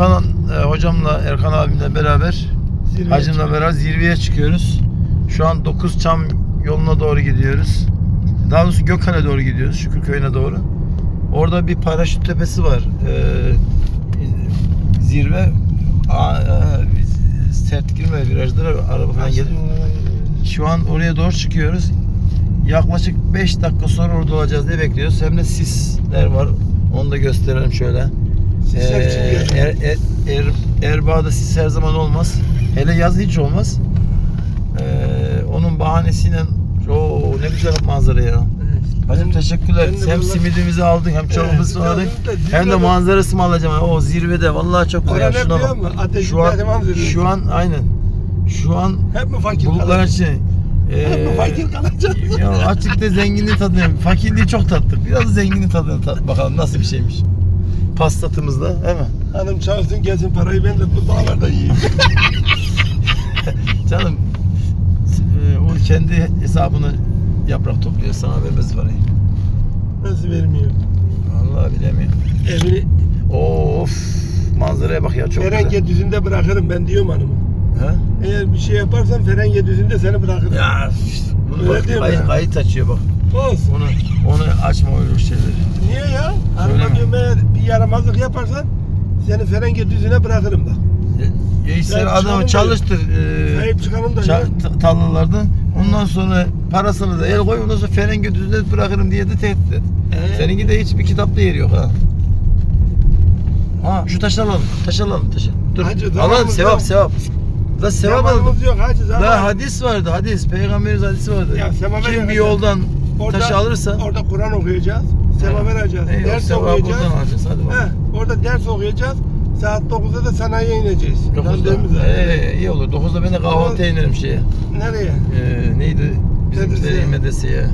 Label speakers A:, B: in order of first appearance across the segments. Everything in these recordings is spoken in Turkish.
A: Erkan e, hocamla Erkan abimle beraber
B: Zirveye
A: hacımla
B: çıkıyoruz.
A: beraber zirveye çıkıyoruz. Şu an Dokuzçam yoluna doğru gidiyoruz. Daha doğrusu Gökhan'a doğru gidiyoruz. Şükürköy'üne doğru. Orada bir paraşüt tepesi var. Ee, zirve Aa, e, sert girme virajlara araba falan gelir. Şu an oraya doğru çıkıyoruz. Yaklaşık 5 dakika sonra orada olacağız diye bekliyoruz. Hem de sisler var. Onu da gösterelim şöyle.
B: Sisler
A: Ee,
B: için
A: er, er, er, Erbaa'da sis her zaman olmaz. Hele yaz hiç olmaz. Ee, onun bahanesiyle o ne güzel manzara ya. Hacım teşekkürler.
B: ben
A: Hem simidimizi aldın hem çorabımızı
B: Evet, da
A: Hem de manzarasını alacağım. O zirvede vallahi çok güzel. Şuna bak. Şu an, şu an aynen. Şu an
B: Hep mi fakir
A: bulutların
B: kalacak?
A: içi.
B: Hep mi fakir kalacak?
A: ya açıkta zenginliği tadıyorum. Fakirliği çok tattık. Biraz zenginliği tadına tat bakalım nasıl bir şeymiş. Pastatımızda mi?
B: Hanım çalışsın gelsin parayı ben de bu dağlarda yiyeyim.
A: Canım e, o kendi hesabını yaprak topluyor sana vermez parayı.
B: Nasıl vermiyor?
A: Vallahi bilemiyorum.
B: Evini
A: Of manzaraya bak ya çok güzel.
B: Ferenge düzünde bırakırım ben diyorum hanıma.
A: Ha?
B: Eğer bir şey yaparsan Ferenge düzünde seni bırakırım.
A: Ya işte bunu
B: Öyle
A: bak
B: ya.
A: kayıt açıyor bak.
B: Olsun.
A: Onu onu açma öyle şeyleri.
B: Niye ya?
A: Söyleme.
B: Hanıma diyorum eğer bir yaramazlık yaparsan seni Ferenge düzüne bırakırım bak.
A: Ya,
B: Ben
A: adamı
B: da-
A: çalıştır. E,
B: Sahip çıkanın da
A: ça-
B: ya.
A: ta- tarlalardan. Ondan sonra parasını da el koy ondan sonra feren götürüne bırakırım diye de tehdit et.
B: Ee?
A: Seninki de hiçbir kitapta yeri yok ha. Ha şu taşı alalım. Taş alalım taşı. Dur.
B: Hacı,
A: alalım
B: zamanımız
A: sevap
B: yok.
A: sevap. Da sevap alalım.
B: Zamanımız yok hacı zaman.
A: Hadis vardı hadis. Peygamberimiz hadisi vardı.
B: Ya
A: Kim bir
B: yakacağız.
A: yoldan
B: Orada-
A: taşı alırsa
B: Orada Kur'an okuyacağız. Semaver alacağız.
A: Ey, o
B: ders
A: sevabı
B: okuyacağız.
A: buradan alacağız. Hadi bakalım.
B: Heh, orada ders okuyacağız. Saat 9'da da sanayiye ineceğiz. Randevumuz var.
A: Ee, iyi olur. 9'da ben de kahvaltıya inerim şeye.
B: Nereye?
A: Ee, neydi? Bizimkilerin
B: Medreseye.
A: medreseye.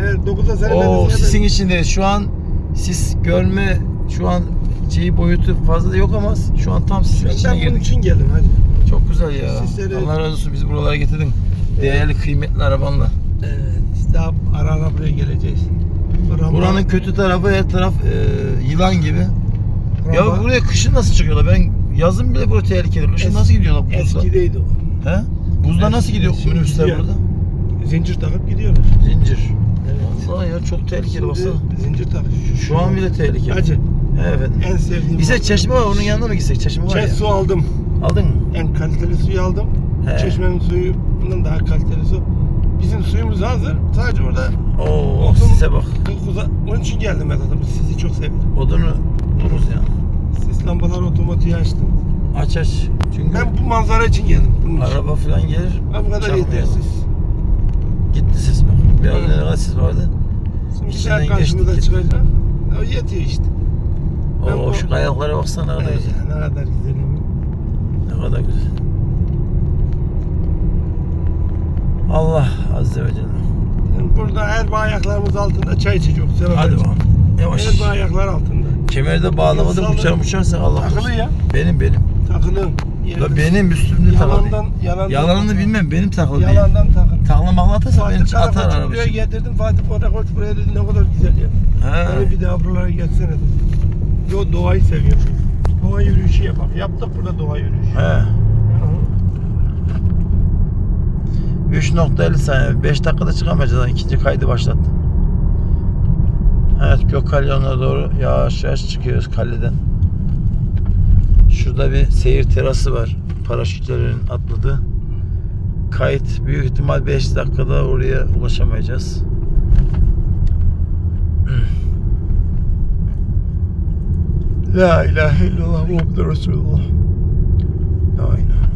B: Evet 9'da seni
A: Oo
B: medreseye
A: sisin içindeyiz. Şu an sis görme şu an şeyi boyutu fazla da yok ama şu an tam sisin içine
B: Ben bunun
A: girdik.
B: için geldim hadi.
A: Çok güzel ya.
B: Sisleri-
A: Allah razı olsun bizi buralara getirdin. Değerli kıymetli arabanla.
B: Evet. Daha ara ara buraya geleceğiz. Ramazan-
A: Buranın kötü tarafı her taraf e, yılan gibi. Ya
B: Ramazan-
A: buraya kışın nasıl çıkıyorlar? Ben yazın bile buraya tehlikeli. Kışın
B: Es-
A: nasıl gidiyorlar buzda?
B: Eskideydi o.
A: He? Buzda nasıl gidiyor minibüsler
B: gidiyor.
A: burada?
B: Zincir takıp gidiyorlar.
A: Zincir.
B: Evet.
A: Allah ya çok tehlikeli baksana.
B: Zincir takıp.
A: Şu an bile tehlikeli.
B: Hacı
A: He efendim.
B: en sevdiğim.
A: Bize çeşme var onun yanına mı gitsek? Çeşme var
B: Çeş
A: ya.
B: su aldım.
A: Aldın mı?
B: En kaliteli suyu aldım.
A: He.
B: Çeşmenin suyu bundan daha kaliteli su. Bizim suyumuz hazır. Sadece orada
A: Oo
B: Odun-
A: size bak.
B: kuza, onun için geldim ben zaten. Sizi çok severim.
A: Odunu buluruz ya.
B: Sis lambalar otomatiği açtım.
A: Aç aç. Çünkü
B: Ben bu manzara için geldim. Bunun için.
A: araba falan gelir.
B: Ha, bu kadar
A: çakmıyor.
B: yetersiz.
A: Gitti ses bak. Biraz
B: Evet.
A: önce ses vardı.
B: Şimdi bir
A: İçinden
B: daha karşımıza
A: geçtik,
B: çıkacak. O yetiyor işte. Ben
A: Oo
B: bu-
A: şu kayaklara baksana ne kadar
B: Evet,
A: güzel.
B: ne kadar güzel.
A: Ne kadar güzel. Allah azze ve celle.
B: Burada Erbaa ayaklarımız altında çay içiyor. Selam
A: Hadi bakalım. Yavaş.
B: Erbaa ayaklar altında.
A: Kemeri de bağlamadım
B: İnsanlar-
A: uçar uçarsa Allah
B: Takılı
A: korusun.
B: ya.
A: Benim benim.
B: Takılı.
A: La benim üstümde takılı.
B: Yalandan, yalandan.
A: Yalanını bilmem benim takılı değil.
B: Yalandan takılı.
A: Takla makla atarsa beni
B: Fatih
A: atar
B: Karakoç buraya getirdim. Fatih Karakoç buraya dedi ne kadar güzel ya.
A: He.
B: Beni bir daha buralara gelsene dedi. Yo doğayı seviyorum. Doğa yürüyüşü yapak. Yaptık burada doğa yürüyüşü.
A: He.
B: Hı.
A: 3.50 saniye. 5 dakikada çıkamayacağız. İkinci kaydı başlattım. Evet Gökkale yoluna doğru yavaş yavaş çıkıyoruz kaleden. Şurada bir seyir terası var. Paraşütlerin atladığı. Kayıt büyük ihtimal 5 dakikada oraya ulaşamayacağız. La ilahe illallah Muhammed Resulullah. La ilahe illallah.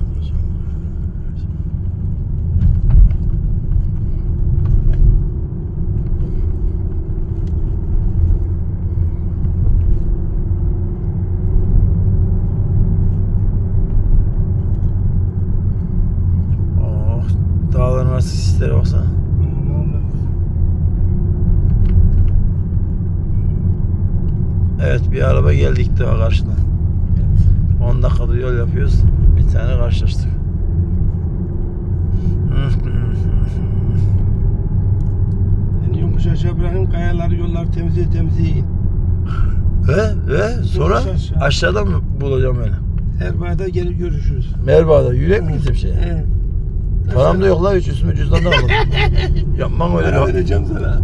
A: Oh, sislere baksana. Evet bir araba geldi ilk defa karşıdan. 10 dakikadır yol yapıyoruz. Bir tane karşılaştık.
B: Yani yokuş aşağı bırakın kayaları yolları temizleye temizleye in.
A: Ve ve sonra
B: aşağı.
A: aşağıdan mı bulacağım beni?
B: Erbaa'da gelir görüşürüz.
A: Merhaba yürek mi gitsem şey?
B: He.
A: Param da yok la hiç üstüme cüzdan da almadım. Yapmam öyle.
B: Para vereceğim sana.